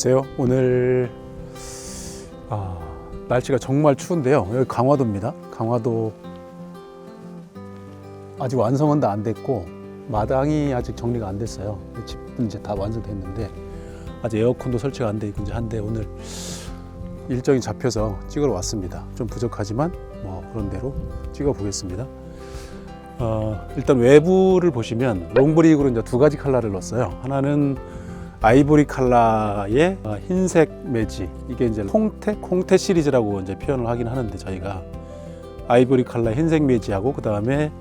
안녕하세요. 오늘 아, 날씨가 정말 추운데요. 여기 강화도입니다. 강화도 아직 완성은 다 안 됐고 마당이 아직 정리가 안 됐어요. 집은 이제 다 완성됐는데 아직 에어컨도 설치가 안 돼 있고 이제 한데 오늘 일정이 잡혀서 찍으러 왔습니다. 좀 부족하지만 뭐 그런 대로 찍어 보겠습니다. 어, 일단 외부를 보시면 롱브릭으로 이제 두 가지 컬러를 넣었어요. 하나는 아이보리 컬러의 어, 흰색 매지 이게 이제 콩테 콩테 시리즈라고 이제 표현을 하긴 하는데 저희가 아이보리 컬러 흰색 매지하고 그 다음에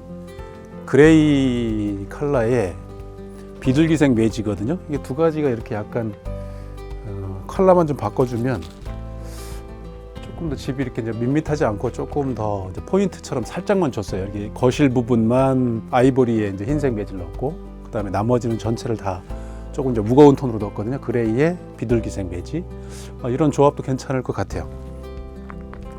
그레이 컬러의 비둘기색 매지거든요. 이게 두 가지가 이렇게 약간 어, 컬러만 좀 바꿔주면 조금 더 집이 이렇게 이제 밋밋하지 않고 조금 더 포인트처럼 살짝만 줬어요. 이렇게 거실 부분만 아이보리에 이제 흰색 매지를 넣고 그 다음에 나머지는 전체를 다 조금 이제 무거운 톤으로 넣었거든요. 그레이에 비둘기색 매지 어, 이런 조합도 괜찮을 것 같아요.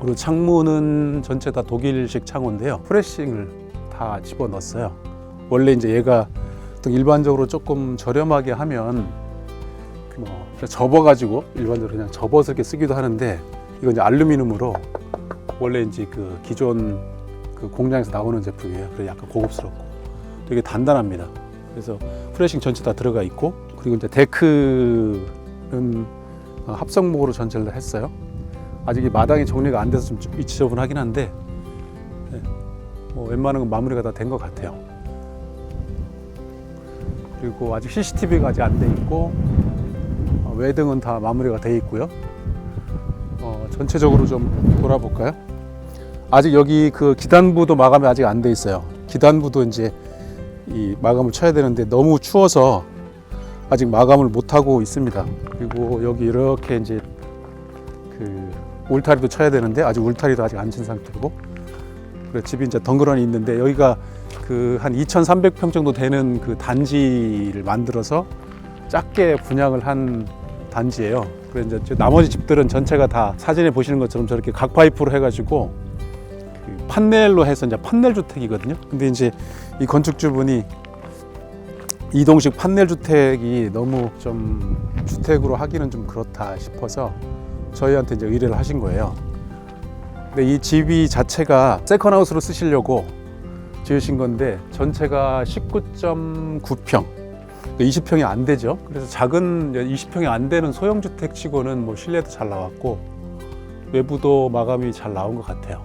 그리고 창문은 전체 다 독일식 창호인데요. 프레싱을 다 집어 넣었어요. 원래 이제 얘가 일반적으로 조금 저렴하게 하면 뭐 접어가지고 일반적으로 그냥 접어서 이렇게 쓰기도 하는데 이건 이제 알루미늄으로 원래 이제 그 기존 그 공장에서 나오는 제품이에요. 그래서 약간 고급스럽고 되게 단단합니다. 그래서 프레싱 전체 다 들어가 있고 그리고 이제 데크는 어, 합성목으로 전체를 다 했어요. 아직 이 마당이 정리가 안 돼서 좀 지저분하긴 한데 네, 뭐 웬만한 건 마무리가 다 된 것 같아요. 그리고 아직 CCTV가 아직 안 돼 있고 어, 외등은 다 마무리가 돼 있고요. 어, 전체적으로 좀 돌아볼까요? 아직 여기 그 기단부도 마감이 아직 안 돼 있어요. 기단부도 이제 이 마감을 쳐야 되는데 너무 추워서 아직 마감을 못 하고 있습니다. 그리고 여기 이렇게 이제 그 울타리도 쳐야 되는데 아직 울타리도 아직 안 친 상태고 그래 집이 이제 덩그러니 있는데 여기가 그 한 2,300평 정도 되는 그 단지를 만들어서 작게 분양을 한 단지예요. 그래서 이제 나머지 집들은 전체가 다 사진에 보시는 것처럼 저렇게 각 파이프로 해가지고 그 판넬로 해서 이제 판넬 주택이거든요. 근데 이제 이 건축주분이 이동식 판넬 주택이 너무 좀 주택으로 하기는 좀 그렇다 싶어서 저희한테 이제 의뢰를 하신 거예요. 근데 이 집이 자체가 세컨하우스로 쓰시려고 지으신 건데 전체가 19.9평. 20평이 안 되죠. 그래서 작은 20평이 안 되는 소형 주택 치고는 뭐 실내도 잘 나왔고 외부도 마감이 잘 나온 것 같아요.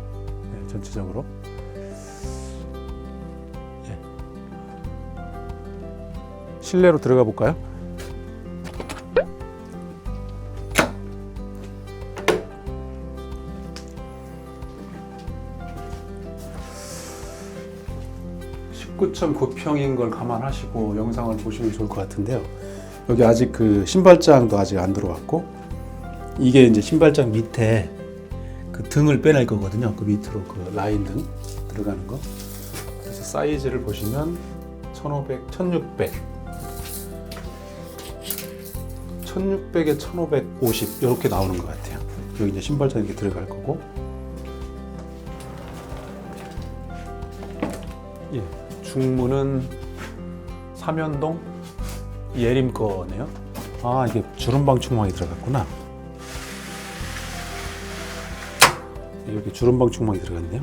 네, 전체적으로. 실내로 들어가 볼까요? (19.9평인) 걸 감안하시고 영상을 보시면 좋을 것 같은데요. 여기 아직 그 신발장도 아직 안 들어왔고 이게 이제 신발장 밑에 그 등을 빼낼 거거든요. 그 밑으로 그 라인 등 들어가는 거. 그래서 사이즈를 보시면 1500, 1600 1600에 1550 이렇게 나오는 것 같아요 여기 이제 신발장 이렇게 들어갈 거고 예, 중문은 삼연동 예림 거네요. 아 이게 주름방 충망이 들어갔구나. 이렇게 주름방 충망이 들어갔네요.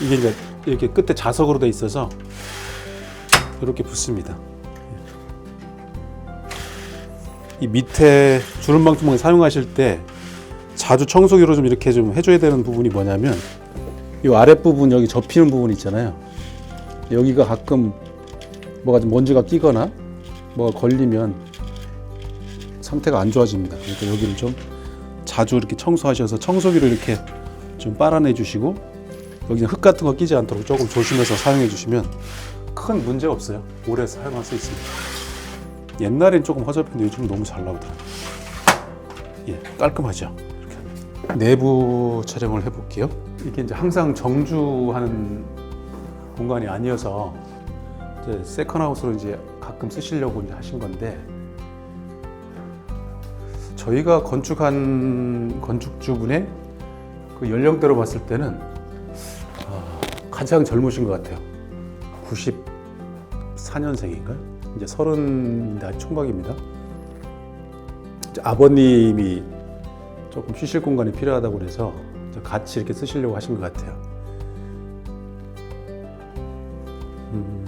이게 이제 이렇게 끝에 자석으로 돼 있어서 이렇게 붙습니다. 이 밑에 주름방 충망 사용하실 때 자주 청소기로 좀 이렇게 좀 해줘야 되는 부분이 뭐냐면 이 아랫 부분 여기 접히는 부분 있잖아요. 여기가 가끔 뭐가 좀 먼지가 끼거나 뭐가 걸리면 상태가 안 좋아집니다. 그러니까 여기를 좀 자주 이렇게 청소하셔서 청소기로 이렇게 좀 빨아내 주시고 여기는 흙 같은 거 끼지 않도록 조금 조심해서 사용해 주시면 큰 문제 없어요. 오래 사용할 수 있습니다. 옛날엔 조금 허접했는데 요즘 너무 잘 나오더라고요. 예, 깔끔하죠. 이렇게. 내부 촬영을 해볼게요. 이게 이제 항상 정주하는 공간이 아니어서 이제 세컨하우스로 이제 가끔 쓰시려고 이제 하신 건데 저희가 건축한 건축주분의 그 연령대로 봤을 때는 아, 가장 젊으신 것 같아요. 94년생인가요? 이제 서른 다 총각입니다. 아버님이 조금 쉬실 공간이 필요하다고 그래서 같이 이렇게 쓰시려고 하신 것 같아요. 음.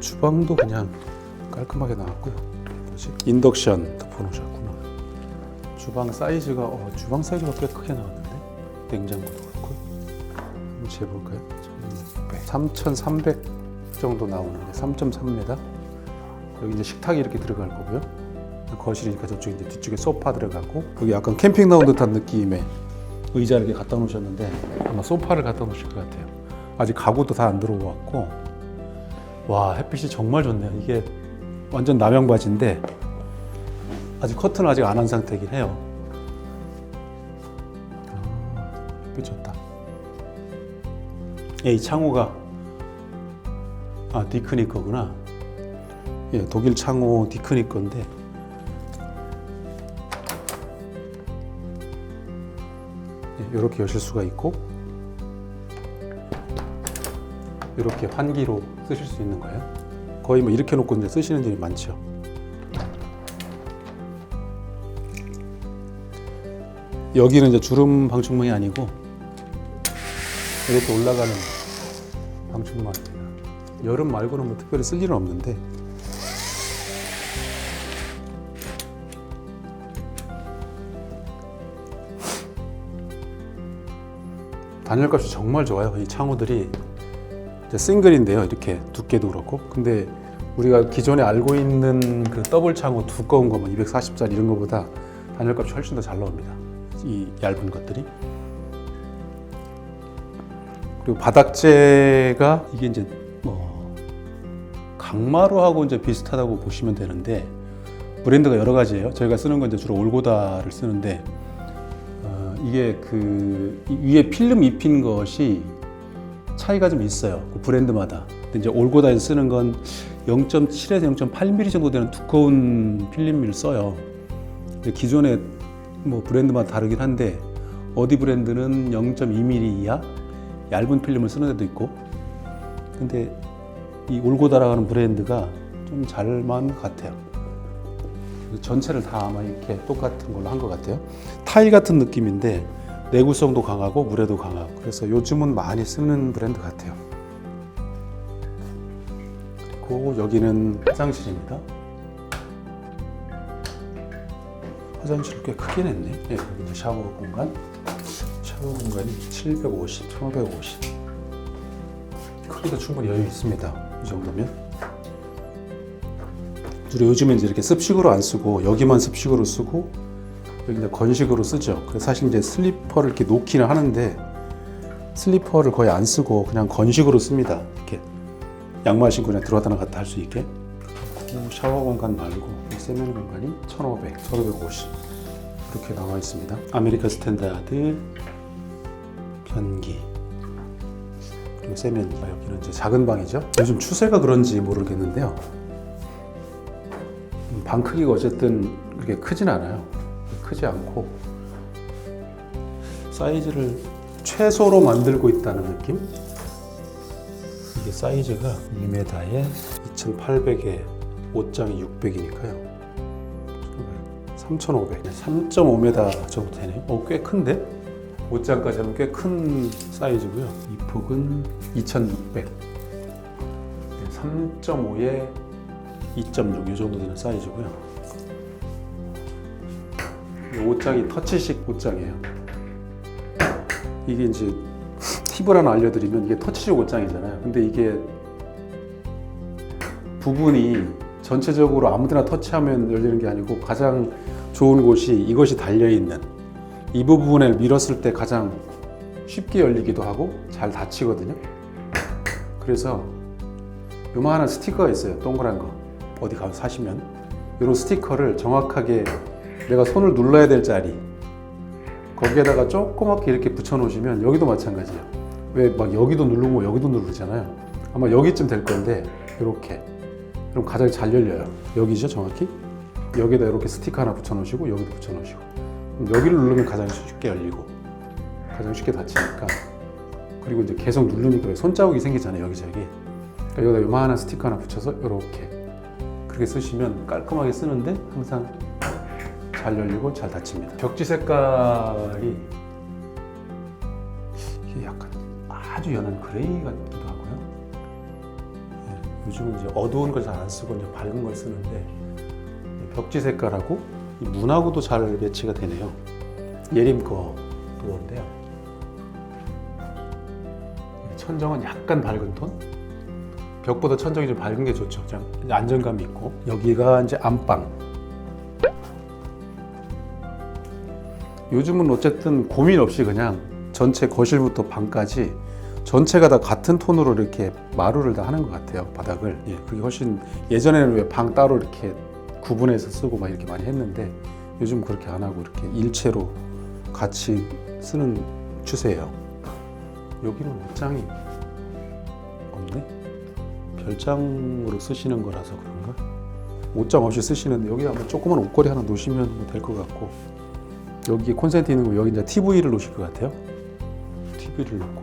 주방도 그냥 깔끔하게 나왔고요. 뭐지? 인덕션 덮어놓으셨구나. 주방 사이즈가 어, 주방 사이즈가 꽤 크게 나왔는데 냉장고도 그렇고 한번 재볼까요? 3,300 정도 나오는데 3.3m 여기 이제 식탁이 이렇게 들어갈 거고요. 거실이니까 저쪽에 이제 뒤쪽에 소파 들어가고 여기 약간 캠핑 나온 듯한 느낌의 의자를 이렇게 갖다 놓으셨는데 아마 소파를 갖다 놓으실 것 같아요. 아직 가구도 다 안 들어왔고 와 햇빛이 정말 좋네요. 이게 완전 남양바지인데 아직 커튼을 아직 안 한 상태이긴 해요. 아, 햇빛 좋다. 예, 이 창호가 아 디크니 거구나. 예, 독일 창호 디크니 건데 예, 이렇게 여실 수가 있고 이렇게 환기로 쓰실 수 있는 거예요. 거의 뭐 이렇게 놓고 이제 쓰시는 일이 많죠. 여기는 이제 주름 방충망이 아니고 이렇게 올라가는 방충망입니다. 여름 말고는 뭐 특별히 쓸 일은 없는데 단열값이 정말 좋아요. 이 창호들이 싱글인데요. 이렇게 두께도 그렇고. 근데 우리가 기존에 알고 있는 그 더블 창호 두꺼운 거 뭐 240짜리 이런 거보다 단열값이 훨씬 더 잘 나옵니다. 이 얇은 것들이. 그리고 바닥재가 이게 이제 뭐 강마루하고 이제 비슷하다고 보시면 되는데 브랜드가 여러 가지예요. 저희가 쓰는 건 이제 주로 올고다를 쓰는데 어, 이게 그 위에 필름 입힌 것이 차이가 좀 있어요. 그 브랜드마다. 근데 이제 올고다에서 쓰는 건 0.7에서 0.8mm 정도 되는 두꺼운 필름을 써요. 기존에 뭐 브랜드마다 다르긴 한데 어디 브랜드는 0.2mm 이하 얇은 필름을 쓰는 데도 있고. 근데 이 올고다라고 하는 브랜드가 좀 잘만 같아요. 전체를 다 아마 이렇게 똑같은 걸로 한 것 같아요. 타일 같은 느낌인데 내구성도 강하고 물에도 강하고 그래서 요즘은 많이 쓰는 브랜드 같아요. 그리고 여기는 화장실입니다. 화장실 꽤 크긴 했네. 네, 여기 이제 샤워 공간. 샤워 공간이 750, 1550. 크기도 충분히 여유 있습니다. 이 정도면. 주로 요즘에 이제 이렇게 습식으로 안 쓰고 여기만 습식으로 쓰고 여기 이제 건식으로 쓰죠. 그래서 사실 이제 슬리퍼를 이렇게 놓기는 하는데 슬리퍼를 거의 안 쓰고 그냥 건식으로 씁니다. 이렇게 양말 신고 그냥 들어왔다 나갔다 할 수 있게. 샤워 공간 말고 이 세면 공간이 1,500, 1,550 이렇게 나와 있습니다. 아메리카 스탠다드 변기 세면 아, 여기는 이제 작은 방이죠. 요즘 추세가 그런지 모르겠는데요. 음, 방 크기가 어쨌든 그렇게 크진 않아요. 크지 않고 사이즈를 최소로 만들고 있다는 느낌? 이게 사이즈가 2m에 2,800에 옷장이 600이니까요. 3,500, 3.5m 정도 되네요. 어, 꽤 큰데? 옷장까지 하면 꽤 큰 사이즈고요. 이 폭은 2,600. 3.5에 2.6 이 정도 되는 사이즈고요. 이 옷장이 터치식 옷장이에요. 이게 이제 팁을 하나 알려드리면 이게 터치식 옷장이잖아요. 근데 이게 부분이 전체적으로 아무데나 터치하면 열리는 게 아니고 가장 좋은 곳이 이것이 달려 있는 이 부분을 밀었을 때 가장 쉽게 열리기도 하고 잘 닫히거든요. 그래서 요만한 스티커가 있어요. 동그란 거 어디 가서 사시면 이런 스티커를 정확하게 내가 손을 눌러야 될 자리 거기에다가 조그맣게 이렇게 붙여 놓으시면 여기도 마찬가지예요. 왜 막 여기도 누르고 여기도 누르잖아요. 아마 여기쯤 될 건데 이렇게 그럼 가장 잘 열려요. 여기죠, 정확히. 여기다 이렇게 스티커 하나 붙여 놓으시고 여기도 붙여 놓으시고 그럼 여기를 누르면 가장 쉽게 열리고 가장 쉽게 닫히니까 그리고 이제 계속 누르니까 손자국이 생기잖아요, 여기저기. 그러니까 여기다 요만한 스티커 하나 붙여서 이렇게 그렇게 쓰시면 깔끔하게 쓰는데 항상 잘 열리고 잘 닫힙니다. 벽지 색깔이 이게 약간 아주 연한 그레이 같기도 하고요. 예, 요즘은 이제 어두운 걸 잘 안 쓰고 이제 밝은 걸 쓰는데 이 벽지 색깔하고 이 문하고도 잘 매치가 되네요. 예림 거 그건데요. 천정은 약간 밝은 톤. 벽보다 천정이 좀 밝은 게 좋죠. 그냥 안정감이 있고 여기가 이제 안방. 요즘은 어쨌든 고민 없이 그냥 전체 거실부터 방까지 전체가 다 같은 톤으로 이렇게 마루를 다 하는 것 같아요 바닥을 예, 그게 훨씬 예전에는 왜 방 따로 이렇게 구분해서 쓰고 막 이렇게 많이 했는데 요즘 그렇게 안 하고 이렇게 일체로 같이 쓰는 추세예요. 여기는 옷장이 없네? 별장으로 쓰시는 거라서 그런가? 옷장 없이 쓰시는데 여기 한번 조그만 옷걸이 하나 놓으시면 될 것 같고 여기 콘센트 있는 거 여기 이제 TV를 놓으실 것 같아요. TV를 놓고.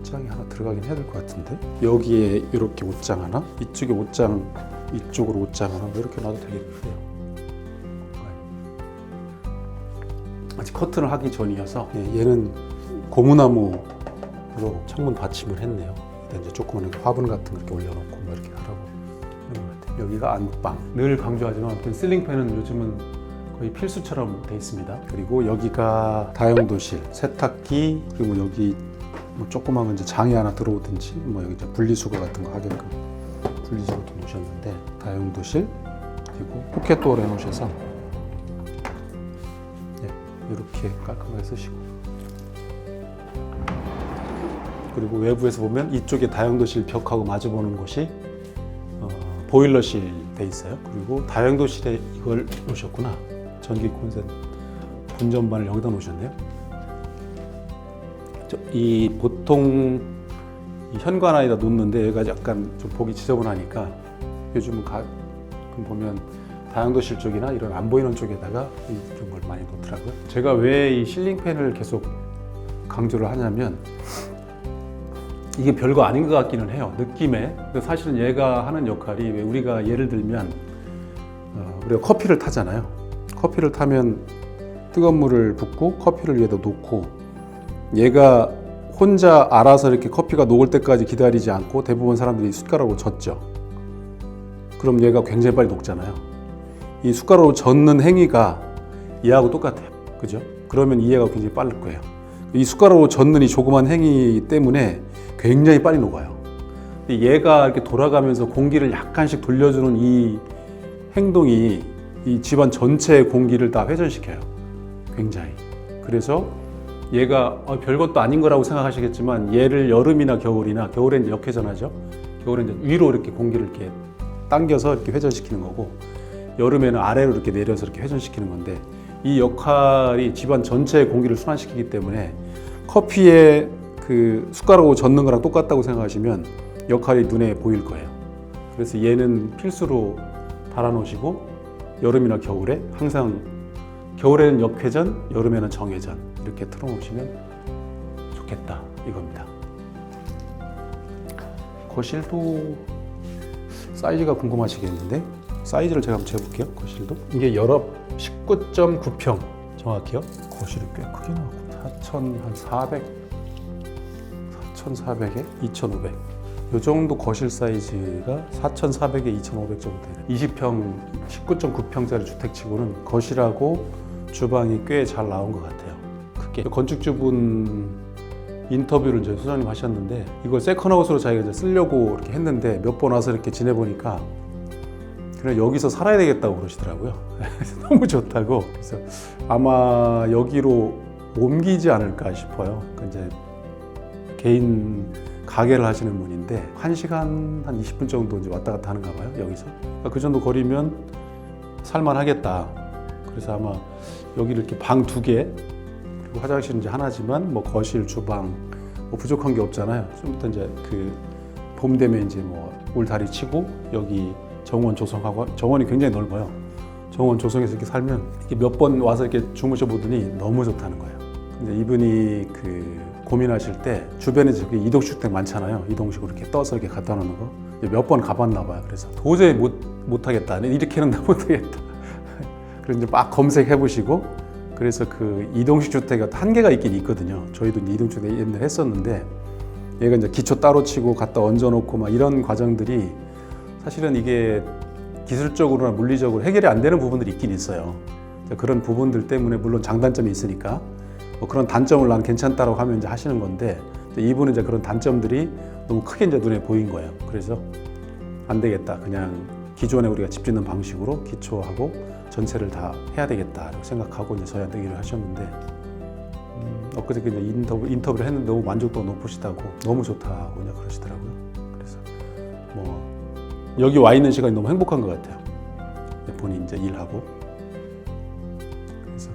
옷장이 하나 들어가긴 해야 될 것 같은데? 여기에 이렇게 옷장 하나, 이쪽에 옷장, 이쪽으로 옷장 하나 뭐 이렇게 놔도 되겠는데요. 아직 커튼을 하기 전이어서 예, 얘는 고무나무로 창문 받침을 했네요. 이제 조그만 화분 같은 거 이렇게 올려놓고 뭐 이렇게 하라고 하는 것 같아요. 여기가 안방. 늘 강조하지만 아무튼 실링팬은 요즘은 거의 필수처럼 돼 있습니다. 그리고 여기가 다용도실, 세탁기, 그리고 여기 뭐 조그마한 이제 장이 하나 들어오든지 뭐 여기 분리수거 같은 거 하게끔 분리수거 도 놓으셨는데 다용도실 그리고 포켓도어를 해놓으셔서 네, 이렇게 깔끔하게 쓰시고 그리고 외부에서 보면 이쪽에 다용도실 벽하고 마주 보는 곳이 어, 보일러실 돼 있어요. 그리고 다용도실에 이걸 놓으셨구나. 전기 콘센트 분전반을 여기다 놓으셨네요. 저, 이 보통 이 현관에다 놓는데 얘가 약간 좀 보기 지저분하니까 요즘은 가끔 보면 다용도실 쪽이나 이런 안 보이는 쪽에다가 이런 걸 많이 놓더라고요. 제가 왜 이 실링팬을 계속 강조를 하냐면 이게 별거 아닌 것 같기는 해요. 느낌에. 사실은 얘가 하는 역할이 왜 우리가 예를 들면 어, 우리가 커피를 타잖아요. 커피를 타면 뜨거운 물을 붓고 커피를 위에다 놓고 얘가 혼자 알아서 이렇게 커피가 녹을 때까지 기다리지 않고 대부분 사람들이 숟가락으로 젓죠. 그럼 얘가 굉장히 빨리 녹잖아요. 이 숟가락으로 젓는 행위가 얘하고 똑같아요. 그죠? 그러면 이해가 굉장히 빠를 거예요. 이 숟가락으로 젓는 이 조그만 행위 때문에 굉장히 빨리 녹아요. 얘가 이렇게 돌아가면서 공기를 약간씩 돌려주는 이 행동이 이 집안 전체의 공기를 다 회전시켜요. 굉장히. 그래서 얘가 어, 별것도 아닌 거라고 생각하시겠지만 얘를 여름이나 겨울이나 겨울엔 역회전하죠. 겨울엔 이제 위로 이렇게 공기를 이렇게 당겨서 이렇게 회전시키는 거고 여름에는 아래로 이렇게 내려서 이렇게 회전시키는 건데 이 역할이 집안 전체의 공기를 순환시키기 때문에 커피에 그 숟가락으로 젓는 거랑 똑같다고 생각하시면 역할이 눈에 보일 거예요. 그래서 얘는 필수로 달아놓으시고 여름이나 겨울에 항상 겨울에는 역회전, 여름에는 정회전 이렇게 틀어놓으시면 좋겠다 이겁니다. 거실도 사이즈가 궁금하시겠는데 사이즈를 제가 한번 재볼게요. 거실도 이게 여러 19.9평 정확히요. 거실이 꽤 크게 나왔고 4,400, 4,400에 2,500. 요 정도 거실 사이즈가 4,400에 2,500 정도 되는 20평, 19.9평짜리 주택치고는 거실하고 주방이 꽤 잘 나온 것 같아요. 크게 건축주분 인터뷰를 이제 소장님 하셨는데 이걸 세컨하우스로 자기가 이제 쓰려고 이렇게 했는데 몇 번 와서 이렇게 지내보니까 그냥 여기서 살아야 되겠다고 그러시더라고요. 너무 좋다고. 그래서 아마 여기로 옮기지 않을까 싶어요. 그 이제 개인 가게를 하시는 분인데 한 시간 한 20분 정도 이제 왔다 갔다 하는가 봐요. 여기서 그러니까 그 정도 거리면 살만하겠다. 그래서 아마 여기를 이렇게 방 두 개 그리고 화장실은 이제 하나지만 뭐 거실, 주방 뭐 부족한 게 없잖아요. 좀 이따 이제 그 봄 되면 이제 뭐 울다리 치고 여기 정원 조성하고 정원이 굉장히 넓어요. 정원 조성해서 이렇게 살면 몇 번 와서 이렇게 주무셔 보더니 너무 좋다는 거예요. 근데 이분이 그 고민하실 때 주변에 저기 이동주택 많잖아요. 이동식으로 이렇게 떠서 이렇게 갖다 놓는 거. 몇 번 가봤나 봐요. 그래서 도저히 못 못 하겠다. 이렇게는 나 못하겠다. 그래서 이제 막 검색해 보시고 그래서 그 이동식 주택이 한계가 있긴 있거든요. 저희도 이동식 주택 옛날에 했었는데 얘가 이제 기초 따로 치고 갖다 얹어놓고 막 이런 과정들이 사실은 이게 기술적으로나 물리적으로 해결이 안 되는 부분들이 있긴 있어요. 그런 부분들 때문에 물론 장단점이 있으니까 뭐 그런 단점을 나는 괜찮다라고 하면 이제 하시는 건데 이분은 이제 그런 단점들이 너무 크게 이제 눈에 보인 거예요. 그래서 안 되겠다. 그냥 기존에 우리가 집 짓는 방식으로 기초하고 전체를 다 해야 되겠다라고 생각하고 이제 저희한테 얘기를 하셨는데 음, 엊그저께 이제 인터뷰, 인터뷰를 했는데 너무 만족도가 높으시다고 너무 좋다고 이제 그러시더라고요. 그래서 뭐 여기 와 있는 시간이 너무 행복한 것 같아요. 본인 이제 일하고 그래서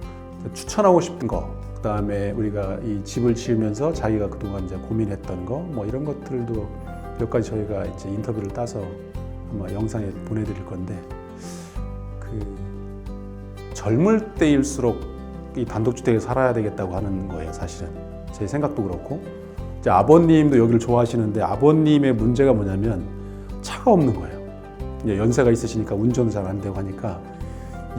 추천하고 싶은 거 그다음에 우리가 이 집을 지으면서 자기가 그동안 이제 고민했던 거 뭐 이런 것들도 몇 가지 저희가 이제 인터뷰를 따서 아마 영상에 보내드릴 건데 그 젊을 때일수록 이 단독주택에 살아야 되겠다고 하는 거예요 사실은. 제 생각도 그렇고. 이제 아버님도 여기를 좋아하시는데 아버님의 문제가 뭐냐면 차가 없는 거예요. 이제 연세가 있으시니까 운전도 잘안 되고 하니까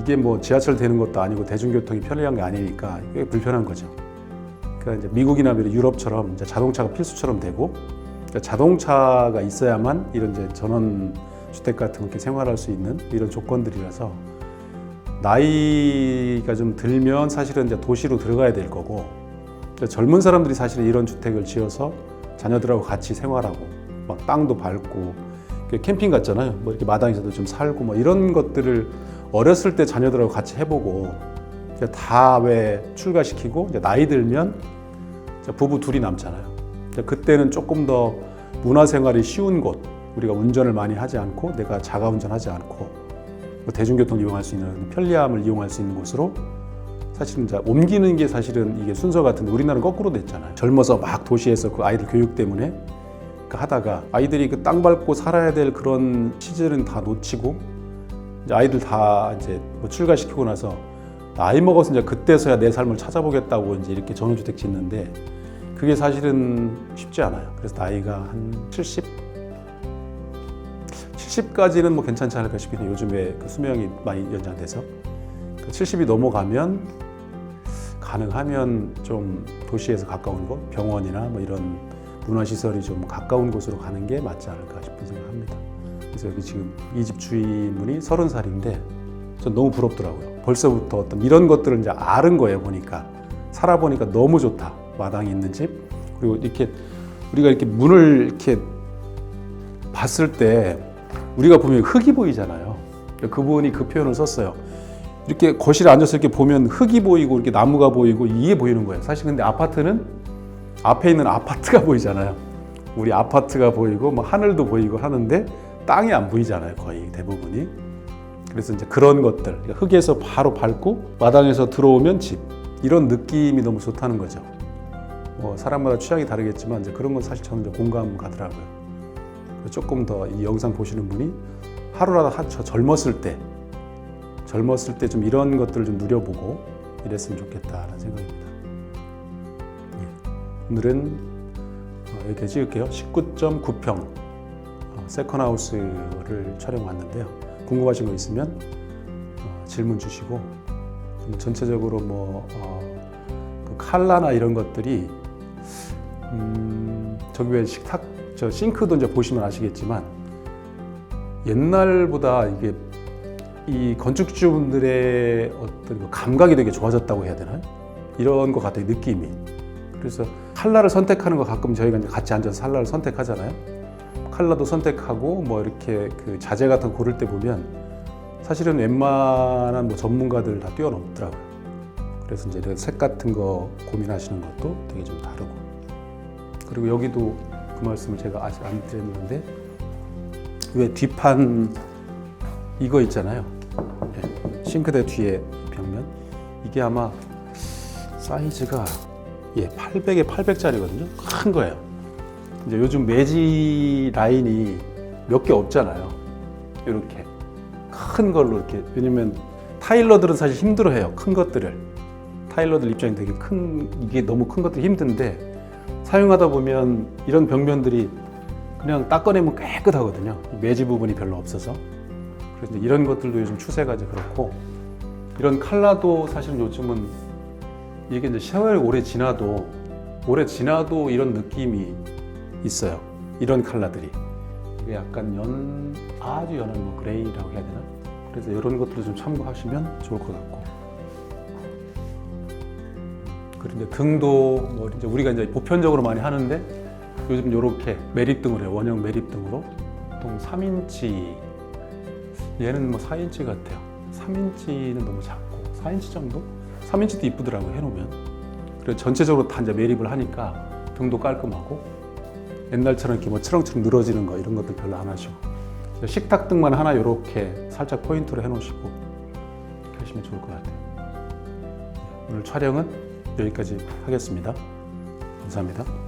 이게 뭐 지하철 되는 것도 아니고 대중교통이 편리한 게 아니니까 이게 불편한 거죠. 그러니까 이제 미국이나 유럽처럼 이제 자동차가 필수처럼 되고 그러니까 자동차가 있어야만 이런 이제 전원 주택 같은 거 이렇게 생활할 수 있는 이런 조건들이라서 나이가 좀 들면 사실은 이제 도시로 들어가야 될 거고 젊은 사람들이 사실은 이런 주택을 지어서 자녀들하고 같이 생활하고 막 땅도 밟고 캠핑 같잖아요. 뭐 이렇게 마당에서도 좀 살고 뭐 이런 것들을 어렸을 때 자녀들하고 같이 해보고 다 왜 출가시키고 나이 들면 부부 둘이 남잖아요. 그때는 조금 더 문화생활이 쉬운 곳, 우리가 운전을 많이 하지 않고 내가 자가 운전하지 않고 뭐 대중교통 이용할 수 있는 편리함을 이용할 수 있는 곳으로 사실은 이제 옮기는 게 사실은 이게 순서 같은데 우리나라는 거꾸로 됐잖아요. 젊어서 막 도시에서 그 아이들 교육 때문에 그 하다가 아이들이 그 땅 밟고 살아야 될 그런 시절은 다 놓치고 이제 아이들 다 이제 뭐 출가시키고 나서 나이 먹어서 이제 그때서야 내 삶을 찾아보겠다고 이제 이렇게 전원주택 짓는데 그게 사실은 쉽지 않아요. 그래서 나이가 한 70? 70까지는 뭐 괜찮지 않을까 해요. 요즘에 그 수명이 많이 연장돼서. 70이 넘어가면 가능하면 좀 도시에서 가까운 곳, 병원이나 뭐 이런 문화시설이 좀 가까운 곳으로 가는 게 맞지 않을까 싶은 생각합니다. 그래서 여기 지금 이 집 주인분이 서른 살인데 전 너무 부럽더라고요. 벌써부터 어떤 이런 것들을 이제 아는 거예요 보니까 살아보니까 너무 좋다. 마당이 있는 집 그리고 이렇게 우리가 이렇게 문을 이렇게 봤을 때 우리가 보면 흙이 보이잖아요. 그분이 그 표현을 썼어요. 이렇게 거실에 앉아서 이렇게 보면 흙이 보이고 이렇게 나무가 보이고 이게 보이는 거예요. 사실 근데 아파트는 앞에 있는 아파트가 보이잖아요. 우리 아파트가 보이고 뭐 하늘도 보이고 하는데 땅이 안 보이잖아요. 거의 대부분이. 그래서 이제 그런 것들 그러니까 흙에서 바로 밟고 마당에서 들어오면 집 이런 느낌이 너무 좋다는 거죠. 뭐 사람마다 취향이 다르겠지만 이제 그런 건 사실 저는 이제 공감 가더라고요. 조금 더 이 영상 보시는 분이 하루라도 젊었을 때 젊었을 때 좀 이런 것들을 좀 누려보고 이랬으면 좋겠다라는 생각입니다. 예. 오늘은 어, 여기 찍을게요. 19.9평 어, 세컨하우스를 촬영 왔는데요. 궁금하신 거 있으면 어, 질문 주시고 뭐 전체적으로 뭐 어, 그 칼라나 이런 것들이 음, 저기 왜 식탁 저 싱크도 이제 보시면 아시겠지만 옛날보다 이게 이 건축주분들의 어떤 그 감각이 되게 좋아졌다고 해야 되나요? 이런 것 같아요 느낌이. 그래서 칼라를 선택하는 거 가끔 저희가 이제 같이 앉아서 칼라를 선택하잖아요. 칼라도 선택하고 뭐 이렇게 그 자재 같은 거 고를 때 보면 사실은 웬만한 뭐 전문가들 다 뛰어넘더라고요. 그래서 이제 이런 색 같은 거 고민하시는 것도 되게 좀 다르고 그리고 여기도 그 말씀을 제가 아직 안 드렸는데 왜 뒷판 이거 있잖아요. 예, 싱크대 뒤에 벽면 이게 아마 사이즈가 예 800에 800짜리거든요. 큰 거예요. 이제 요즘 매지 라인이 몇 개 없잖아요. 이렇게 큰 걸로 이렇게 왜냐면 타일러들은 사실 힘들어해요. 큰 것들을 타일러들 입장이 되게 큰 이게 너무 큰 것들이 힘든데 사용하다 보면 이런 벽면들이 그냥 닦아내면 깨끗하거든요. 매지 부분이 별로 없어서. 그래서 이런 것들도 요즘 추세가 이제 그렇고 이런 칼라도 사실 요즘은 이게 이제 세월이 오래 지나도 오래 지나도 이런 느낌이 있어요. 이런 칼라들이 이게 약간 연 아주 연한 뭐 그레이라고 해야 되나? 그래서 이런 것들도 좀 참고하시면 좋을 것 같고. 그리고 이제 등도 뭐 이제 우리가 이제 보편적으로 많이 하는데 요즘 이렇게 매립등으로 해요. 원형 매립등으로 보통 3인치 얘는 뭐 4인치 같아요. 3인치는 너무 작고 4인치 정도? 3인치도 이쁘더라고요. 해놓으면. 그래서 전체적으로 다 이제 매립을 하니까 등도 깔끔하고 옛날처럼 이렇게 뭐 치렁치렁 늘어지는 거 이런 것들 별로 안 하시고 식탁 등만 하나 이렇게 살짝 포인트로 해놓으시고 하시면 좋을 것 같아요. 오늘 촬영은 여기까지 하겠습니다. 감사합니다.